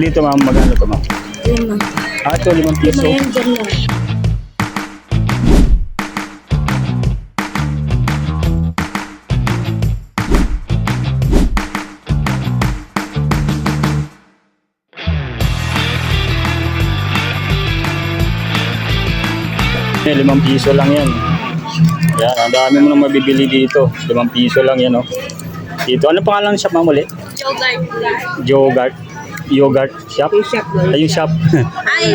Dito ma'am, magkano to ma'am? Lima. Ah, ito, limang Lima piso. yan dyan lang. Eh, limang piso lang yan. Yan, ang dami mo nang mabibili dito. Limang piso lang yan, oh. Dito, ano pangalan ng shop ma'am ulit? Yogurt. Yogurt shop? Yung shop. Ay, yung shop. Ay!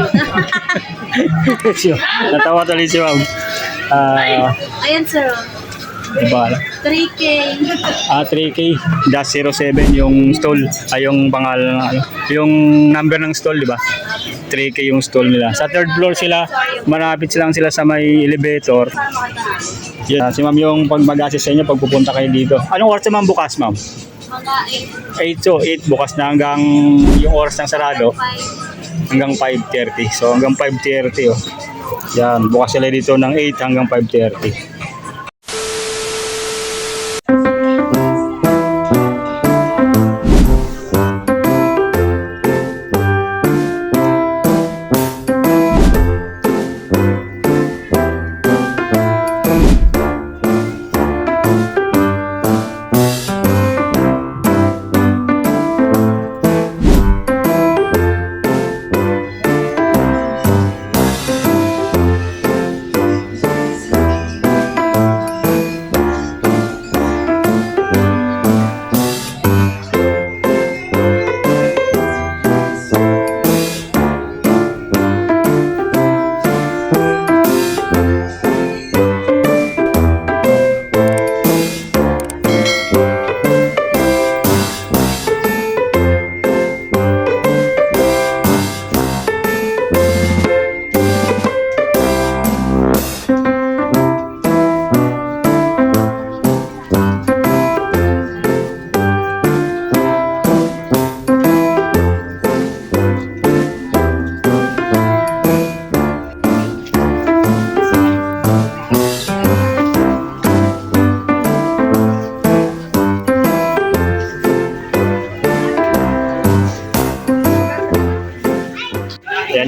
Natawa tuloy si ma'am. Ah, Ayan sir. diba? 3K. Ah, 3K dash 07 yung stall ay yung pangalan ng ano, yung number ng stall, di ba? 3K yung stall nila. Sa third floor sila, malapit silang sila sa may elevator. Yan, si ma'am yung pag mag-assist sa inyo pag pupunta kayo dito. Anong oras naman bukas, ma'am? Mga 8 to 8 bukas na hanggang yung oras ng sarado 8. hanggang 5.30. So hanggang 5.30 oh. Yan, bukas sila dito ng 8 hanggang 5.30.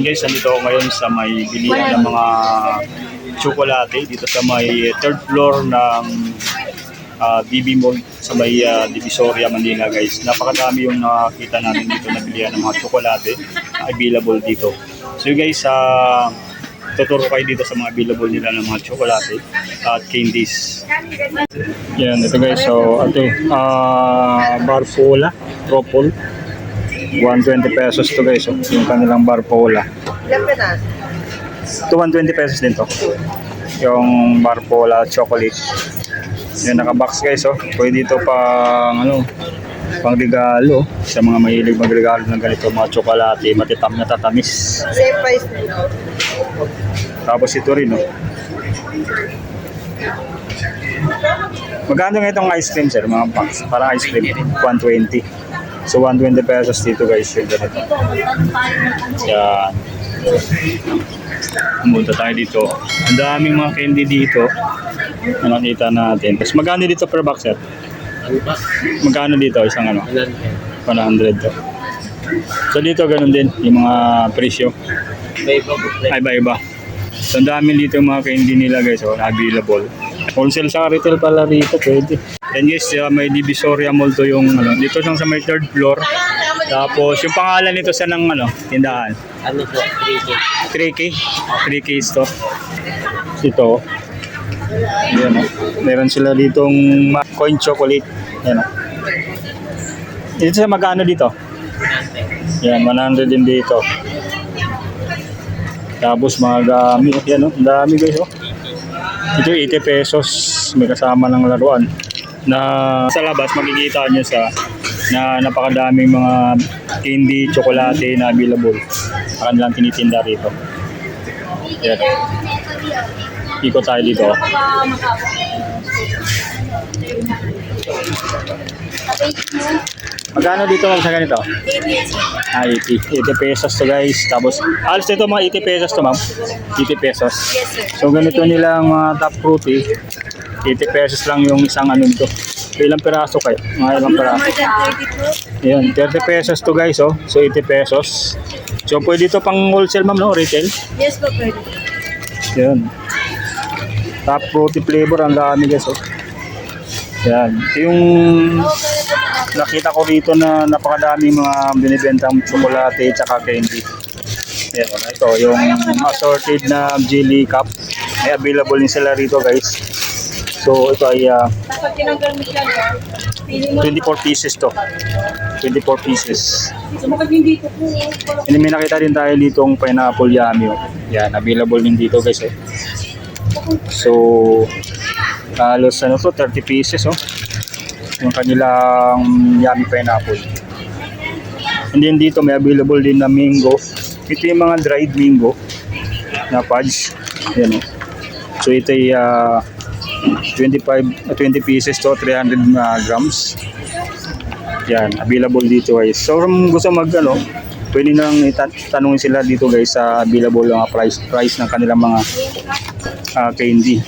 guys, nandito ako ngayon sa may bilihan ng mga tsokolate dito sa may third floor ng ah, DB Mall sa may ah, Divisoria, Manila guys. Napakadami yung nakakita namin dito na bilihan ng mga tsokolate na available dito. So guys, uh, tuturo kayo dito sa mga available nila ng mga tsokolate at candies. Yan, ito guys. So, ito, uh, Barfola, Tropol. 120 pesos to guys. Oh, yung kanilang Barfola. Ito 120 pesos din to. Yung Barpola chocolate. Yan naka-box guys oh. Pwede dito pang ano pang regalo sa mga mahilig magregalo ng ganito mga tsokolate, matitam na tatamis. Same price. Tapos ito rin oh. Magkano nga itong ice cream sir, mga box? Parang ice cream, 120. So 120 pesos dito guys yung ganito. Yan. Pumunta tayo dito. Ang daming mga candy dito na nakita natin. Tapos magkano dito per box sir? Magkano dito isang ano? 100 to. So dito ganun din yung mga presyo. Ay iba-iba. So ang dami dito mga candy nila guys oh, available. Wholesale sa retail pala rito pwede. And yes, uh, may Divisoria Mall to yung ano, dito lang sa may third floor. Tapos yung pangalan nito sa ng ano, tindahan. Ano po? 3K. 3K. 3K store. Ito. Ayan o. Meron sila ditong coin chocolate. Ayan o. Dito sa magkano dito? Yan, 100 din dito. Tapos mga gamit. Yan o, ang dami guys o. Ito 80 pesos. May kasama ng laruan. Na sa labas makikita nyo sa na napakadaming mga candy, tsokolate na available. Ang kanilang tinitinda rito. Yan. Ikot tayo dito. Magkano dito ma'am sa ganito? Ah, 80. 80 pesos to guys. Tapos, alas nito mga 80 pesos to ma'am. 80 pesos. So ganito nilang mga top fruity. 80 pesos lang yung isang ano nito. Ilang piraso kayo? Mga ilang piraso? More than 30 po. Ayan, 30 pesos to guys, oh. So, 80 pesos. So, pwede to pang wholesale, ma'am, no? Retail. Yes po, pwede. Ayan. Top fruity flavor, ang dami guys, oh. Ayan. Ito yung nakita ko dito na napakadaming mga binibentang tsokolate at saka candy. Ayan, ito, yung assorted na jelly cup. May available din sila rito, guys. So, ito ay ah, pili mo. 24 pieces to. 24 pieces. And may nakita din tayo dito ang pineapple yummy. Oh. Yan, available din dito guys. Oh. So, halos ano to, 30 pieces oh. Yung kanilang yummy pineapple. And then dito may available din na mango. Ito yung mga dried mango na fudge. Yan oh. So ito ay ah, 25, ah, 20 pieces to 300 ah, grams. Yan, available dito guys. So kung gusto mag ano, pwede nang ita- tanungin sila dito guys sa available mga price price ng kanilang mga ah, candy.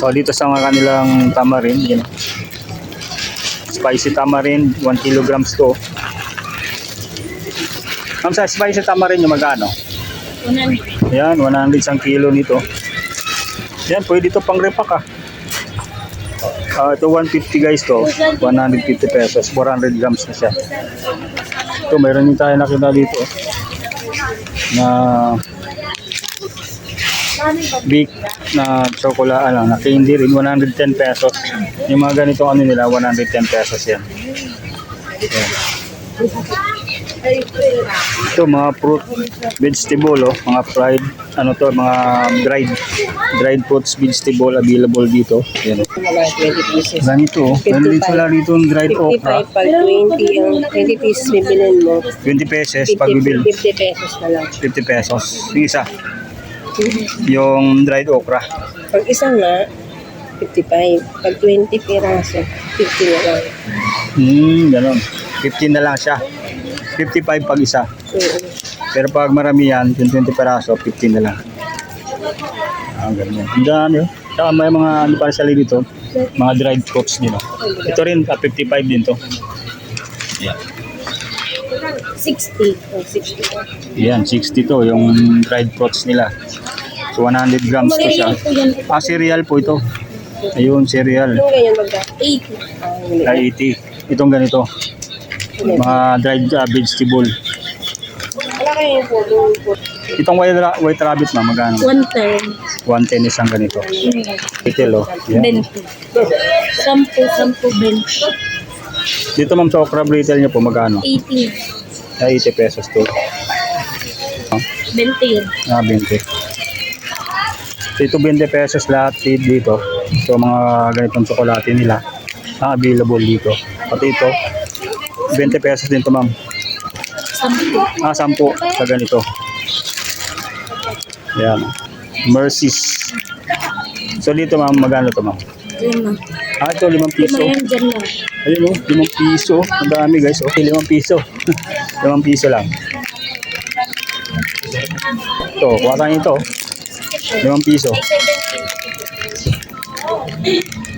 So dito sa mga kanilang tamarind, yan. Spicy tamarind, 1 kilograms to. Sa spicy tamarind yung magkano? 100. Yan, 100 isang kilo nito. Yan, pwede ito pang repack ah. Ah, ito 150 guys to. 150 pesos. 400 grams na siya. Ito, mayroon din tayo nakita dito. Na big na chocolate, ano, na candy rin. 110 pesos. Yung mga ganito ano nila, 110 pesos yan. Yan. Ito mga fruit, vegetable, oh, mga fried, ano to, mga dried, dried fruits, vegetable available dito. Yan. Wala, 20 pieces. Ganito, oh. din sila rito yung dried okra. 55 pag 20, ang 20 pieces bibilin mo. 20 pesos 50, pag bibil. 50 pesos na lang. 50 pesos. Yung isa, yung dried okra. Pag isa nga, 55. Pag 20 piraso, 50 na lang. Hmm, ganun. 15 na lang siya. 55 pag isa. Pero pag marami yan, yung 20 peraso, 15 na lang. Ah, ganun. Ang dami. oh. Saka may mga ano pa sila dito, mga dried fruits din. oh. Ito rin, ah, 55 din to. Yeah. 60. Oh, 60. Yan, 60 to, yung dried fruits nila. So, 100 grams to siya. Ah, cereal po ito. Ayun, cereal. Yung ganyan magka? 80. Ah, hindi. Na 80. Itong ganito. Mga dried ah, vegetable. Itong white, ra- white rabbit na, magkano? 110. 110 isang ganito. Retail, oh. Yan. 20. 10, 10, 20. Dito ma'am sa okra retail niyo po, magkano? 80. Ah, 80 pesos to. 20 yun. Ah, 20. So, ito 20 pesos lahat feed dito. So, mga ganitong tsokolate nila. Ah, available dito. Pati ito, 20 pesos din to ma'am. 10. Ah, 10 sa ganito. Yan. Mercies. So, dito ma'am, magkano to ma'am? Lima. Ah, ito 5 piso. Lima yan dyan lang. Ayun o, 5 piso. Ang dami guys. Okay, 5 piso. 5 piso lang. Ito, kuha tayo ito. 5 piso.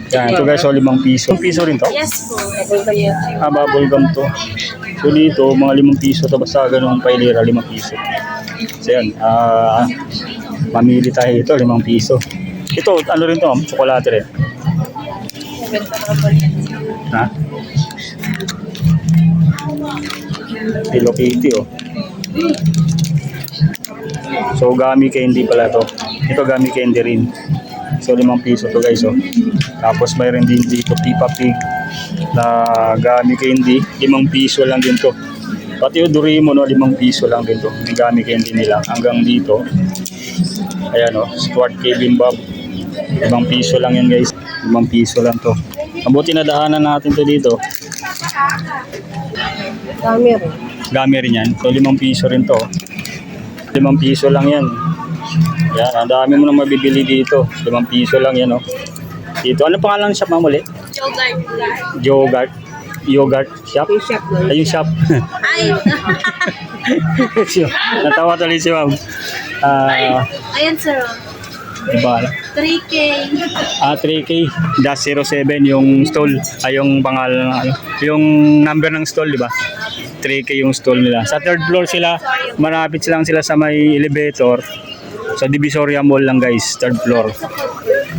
Yan, ito guys, oh, 5 piso. 5 piso rin to. Yes po. Ah, bubble gum to. So dito, mga 5 piso to. Basta ganun pailira, 5 piso. So yan, ah, mamili tayo ito, 5 piso. Ito, ano rin to, tsokolate rin. Ha? Hello Kitty, oh. So, gami candy pala to. Ito gami candy rin. So, 5 piso to guys, oh. Tapos, mayroon din dito Peppa Pig na gami candy. 5 piso lang din to. Pati yung Doraemon, no, 5 piso lang din to. Yung gami candy nila. Hanggang dito. Ayan, oh. Stuart Kevin Bob. 5 piso lang yan guys. 5 piso lang to. Mabuti na daanan natin to dito. dami rin. Gami rin yan. So, 5 piso rin to. 5 piso lang yan. Yan, ang dami mo na mabibili dito. 5 piso lang yan, oh. Dito, ano pangalan ng shop ma'am ulit? Yogurt. Yogurt. Yogurt shop? Yung shop Ay, yung shop. Ay! Natawa tuloy si ma'am. Ah, Ayan sir. Diba? 3K. Ah, 3K. Dash 07 yung stall. Ay, yung pangalan ng ano. Yung number ng stall, di ba? 3K yung stall nila. Sa third floor sila, marapit silang sila sa may elevator. Sa Divisoria Mall lang guys, third floor.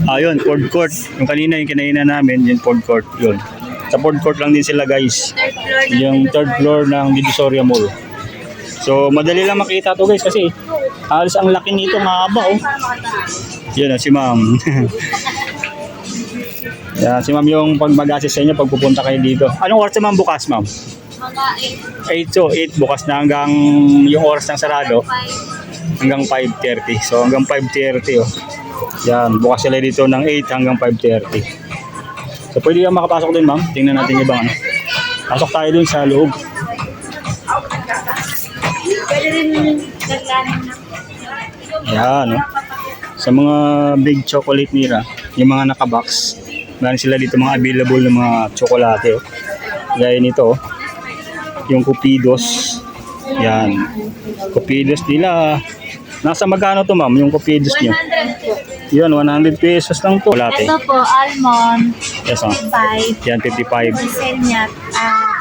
Ayun, food court. Yung kanina, yung kinaina namin, yung food court. Yun. Sa food court lang din sila guys. Yung third floor ng Divisoria Mall. So, madali lang makita to guys kasi halos ang laki nito mahaba oh. Yan ah, si ma'am. Yan, si ma'am yung pag mag-assist sa inyo pag pupunta kayo dito. Anong oras naman bukas ma'am? Mga 8 so 8 bukas na hanggang yung oras ng sarado 8, hanggang 5.30. So hanggang 5.30 oh. Yan, bukas sila dito ng 8 hanggang 5.30. So pwede yung makapasok din ma'am. Tingnan natin yung ibang ano. Pasok tayo dun sa loob. Yan, no? Sa mga big chocolate nila, yung mga nakabox, meron sila dito mga available ng mga tsokolate. Oh. Gaya nito, oh. yung Cupidos. Yan. Cupidos nila. Nasa magkano to ma'am, yung Cupidos niyo? 100 po. Yun, 100 pesos lang to. Chocolate. Ito po, almond, Yes, oh. 5. Yan, 55. Wholesale niya, ah,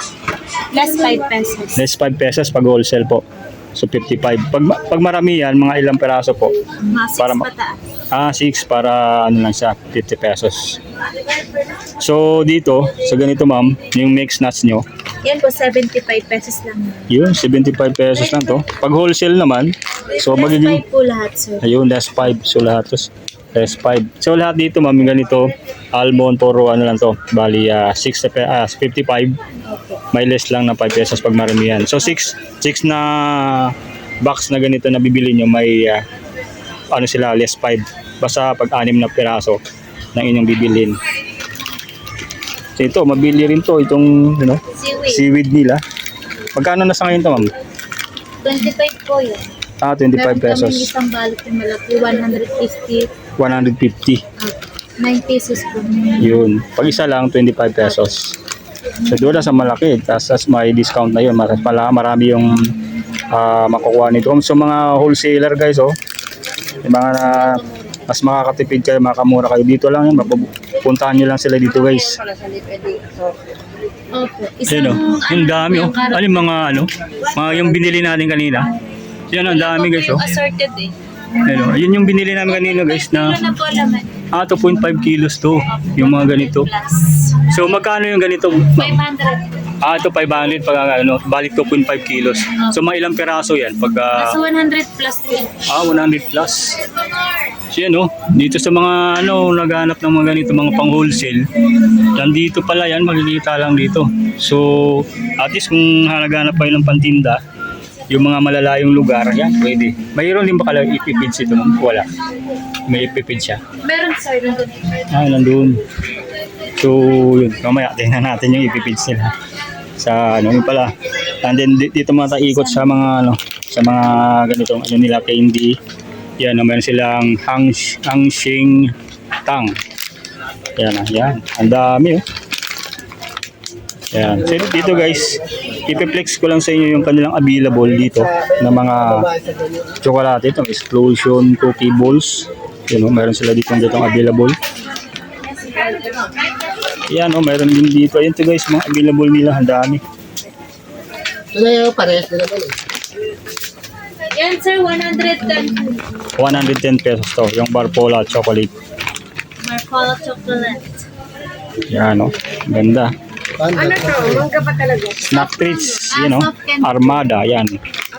less 5 pesos. Less 5 pesos pag wholesale po. So 55. Pag, pag marami yan, mga ilang peraso po. Mga 6 Para ma- pataas. Ah, 6 para ano lang siya, 50 pesos. So dito, sa ganito ma'am, yung mix nuts nyo, Yan po, 75 pesos lang. yun, 75 pesos lang to. Pag wholesale naman, so less magiging, 5 po lahat, sir. ayun, less 5. So lahat to, less 5. So lahat dito ma'am, ganito, almond, puro ano lang to, bali 60 pe- ah, 55. Opo. May less lang na 5 pesos pag marami yan. So 6, 6 na box na ganito na bibili nyo, may ah, ano sila, less 5. Basta pag anim na piraso ng inyong bibilin. So ito, mabili rin to, itong ano, Seaweed. seaweed nila. Magkano na sa ngayon to, ma'am? 25 po yun. Ah, 25 Meron pesos. kaming isang balot na malaki, 150. 150. ah, 9 pesos po. Yun. Pag isa lang, 25 pesos. So doon na sa malaki, tapos may discount na yun. Mas pala, marami yung ah, makukuha nito. So mga wholesaler guys, oh. Yung mga na, mas makakatipid kayo, makamura kayo. Dito lang yun, mapupuntahan nyo lang sila dito guys. Opo. Ayun oh, yung dami oh. Ano yung mga ano, mga yung binili natin kanina. Yan ang dami guys oh. Assorted eh. Ayun oh, yun yung binili namin kanina guys na Kilo na po laman. ah, 2.5 kilos to. Yung mga ganito. So magkano yung ganito? ma'am? 500. Ah, ito 500 pag ano, balik 2.5 kilos. So mga ilang peraso yan pag ah, Nasa 100 plus din. ah 100 plus. So yan oh, dito sa mga ano naghanap ng mga ganito mga pang wholesale. Nandito pala yan, makikita lang dito. So at least kung naghanap kayo ng pantinda, yung mga malalayong lugar, yan, pwede. Mayroon din ba kala ipipids ito? Wala. May ipipid siya. Meron sir, nandun. Ah, nandun. So, yun. Mamaya, tingnan natin yung ipipids nila. Sa ano, yun pala. And then, di- dito mga taikot sa mga, ano, sa mga ganitong, ano nila, candy. Yan, meron silang hang, hangshing tang. Yan, ah, yan. Ang dami, oh. Yan. So, dito guys, ipiplex ko lang sa inyo yung kanilang available dito na mga chocolate. Ito, explosion cookie balls. Yun, oh, meron sila dito dito available. Yan, oh, meron din dito. Ayun to guys, mga available nila. Ang dami. Ito na yung parehas na naman eh. Yan sir, 110. 110 pesos to. Yung Barpola chocolate. Marcola chocolate. Yan, oh. Ganda. Ano to? Mangga pa talaga. Snack treats, you know. Armada, yan.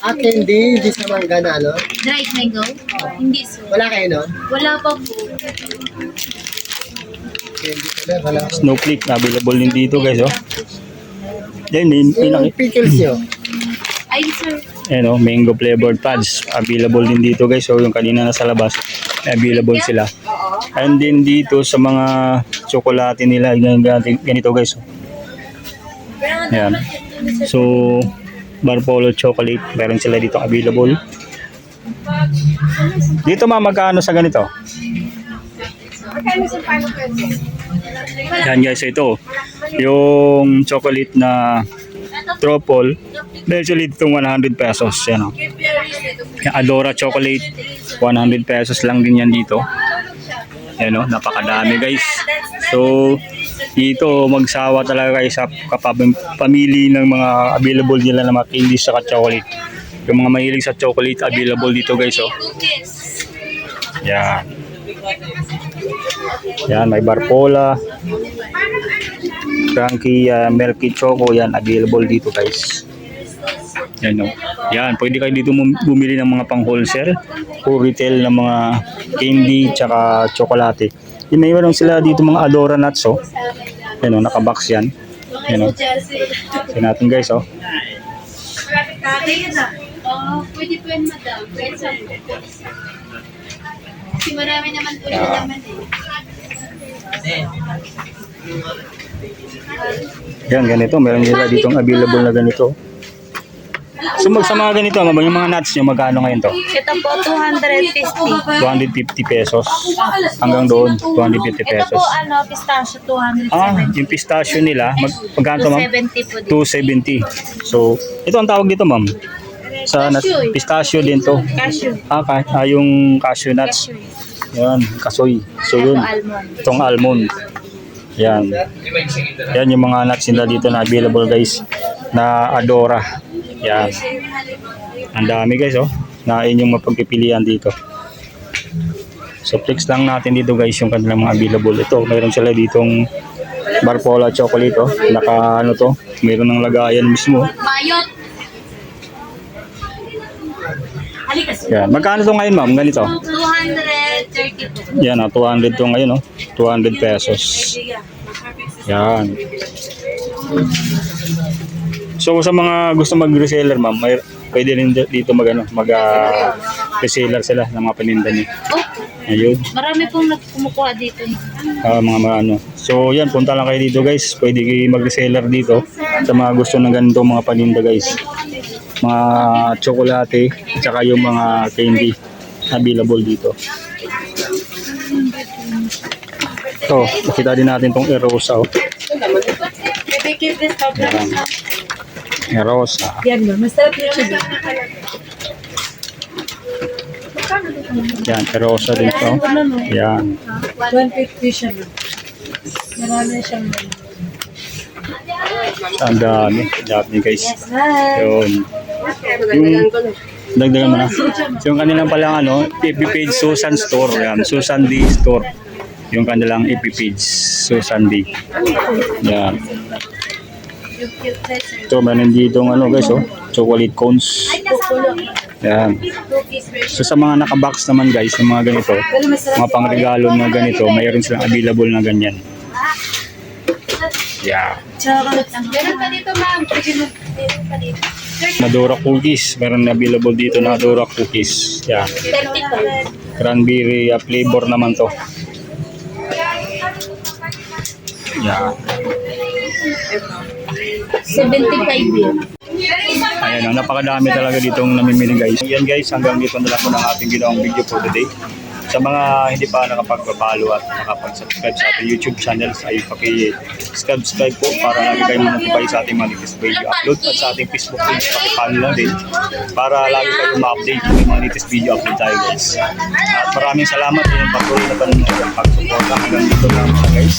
Ah, candy, hindi sa mangga na ano? Dried mango? Hindi sir. Wala kayo no? Wala pa po. Candy pala, wala ko. Snowflake, available din dito guys, oh. Yan, may, may Yung pickles nyo. Sir. Ayan o, mango flavored pads. Available din dito guys. So yung kanina nasa labas, available sila. And then dito sa mga tsokolate nila, gan- gan- ganito guys. oh. Ayan. So, Barpolo chocolate, meron sila dito available. Dito ma, magkano sa ganito? Yan guys, ito. Yung chocolate na truffle, medyo dito 100 pesos. Yan o. Yung Adora chocolate, 100 pesos lang din yan dito. Yan o, napakadami guys. So, dito magsawa talaga kayo sa kapab- pamili ng mga available nila na mga candies sa chocolate. Yung mga mahilig sa chocolate, available dito guys oh. Yan. Yan, may barpola. Cranky uh, Milky Choco, yan, available dito guys. Yan no. Yan, pwede kayo dito bumili ng mga pang wholesale o retail ng mga candy tsaka tsokolate. Yun, may meron sila dito mga Adora nuts oh. Yan oh, nakabox yan. Yan oh. Yan natin guys oh. Pwede po yan, madam. Pwede sa Kasi marami naman po yung laman eh. Yan, ganito. Meron nila ditong available na ganito. So, mag, sa mga ganito, mabang yung mga nuts nyo, magkano ngayon to? Ito po, 250. 250 pesos. Hanggang doon, 250 Ito pesos. po, ano, pistachio, 270. Ah, yung pistachio nila, mag, magkano to, ma'am? 270 po dito. 270. So, ito ang tawag dito, ma'am. Sa nuts, Cashew pistachio din to. Cashew. Ah, ka, ah, yung cashew nuts. Cashew. Yan, kasoy. So, Ito, yun. almond. Itong almond. Yan. Yan yung mga nuts nila dito na available guys. Na Adora. Yan. Ang dami guys oh. Na inyong mapagpipilian dito. So flex lang natin dito guys yung kanilang mga available. Ito, mayroon sila ditong Barpola chocolate oh. Naka ano to, mayroon ng lagayan mismo. Yan. Magkano to ngayon ma'am? Ganito. 230 po. Yan oh, 200 to ngayon oh. 200 pesos. Yan. So sa mga gusto mag-reseller ma'am, may pwede rin di- dito mag ano, mag reseller sila ng mga paninda niyo. Oh, Ayun, marami pong nagkumukuha dito. ah, mga mga ano. So yan, punta lang kayo dito guys. Pwede kayo mag-reseller dito sa mga gusto ng ganito mga paninda guys. Mga tsokolate, at saka yung mga candy available dito. So, makita din natin tong Erosa. Oh. Yan. Erosa. Yan mo, masarap yung siya. Yan, Erosa dito. Yan. 150 siya. Marami siyang Ang dami. Dami guys. Yun. Na. Dagdagan mo na. So, yung kanilang palang ano, FB page Susan Store. Yan, Susan D Store. Yung kanilang FB page Susan D. Yan. So, meron dito ano guys, oh, chocolate cones. Yan. So, sa mga nakabox naman guys, yung mga ganito, mga pangregalo na ganito, mayroon silang available na ganyan. Yeah. Meron pa dito, ma'am. Meron pa dito. Nadora cookies. Meron na available dito na Nadora cookies. Yeah. 30 po. Cranberry uh, flavor naman to. Yeah. 75 yun. Ayan, oh, napakadami talaga ditong namimili guys. Yan guys, hanggang dito na lang po ng ating ginawang video for today. Sa mga hindi pa nakapag-follow at nakapag-subscribe sa ating YouTube channels ay paki-subscribe po para lagi kayo notify sa ating mga video upload at sa ating Facebook page paki-follow lang din para lagi kayo ma-update ng mga latest video upload tayo guys. At maraming salamat sa inyong patuloy na panonood at pag-support hanggang dito lang guys.